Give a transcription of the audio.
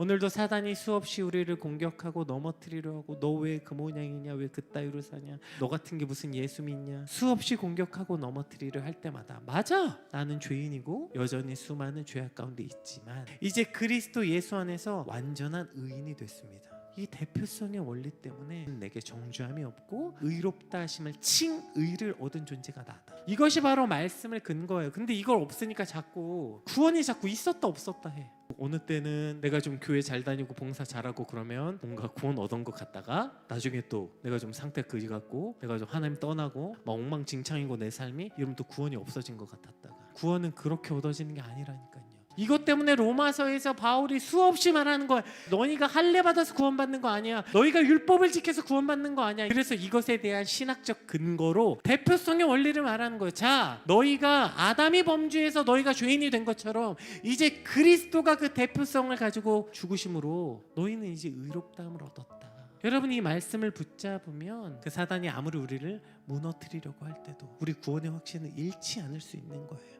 오늘도 사단이 수없이 우리를 공격하고 넘어뜨리려 하고 너 왜 그 모양이냐 왜 그따위로 사냐 너 같은 게 무슨 예수 믿냐 수없이 공격하고 넘어뜨리려 할 때마다 맞아 나는 죄인이고 여전히 수많은 죄악 가운데 있지만 이제 그리스도 예수 안에서 완전한 의인이 됐습니다. 이 대표성의 원리 때문에 내게 정죄함이 없고 의롭다 하심을 칭의를 얻은 존재가 나다. 이것이 바로 말씀을 근거예요. 근데 이걸 없으니까 자꾸 구원이 자꾸 있었다 없었다 해. 어느 때는 내가 좀 교회 잘 다니고 봉사 잘하고 그러면 뭔가 구원 얻은 것 같다가 나중에 또 내가 좀 상태 그지 같고 내가 좀 하나님 떠나고 막 엉망진창이고 내 삶이 이러면 또 구원이 없어진 것 같았다가 구원은 그렇게 얻어지는 게 아니라니까요. 이것 때문에 로마서에서 바울이 수없이 말하는 거야. 너희가 할례 받아서 구원받는 거 아니야. 너희가 율법을 지켜서 구원받는 거 아니야. 그래서 이것에 대한 신학적 근거로 대표성의 원리를 말하는 거예요. 자, 너희가 아담이 범죄해서 너희가 죄인이 된 것처럼 이제 그리스도가 그 대표성을 가지고 죽으심으로 너희는 이제 의롭다함을 얻었다. 여러분 이 말씀을 붙잡으면 그 사단이 아무리 우리를 무너뜨리려고 할 때도 우리 구원의 확신을 잃지 않을 수 있는 거예요.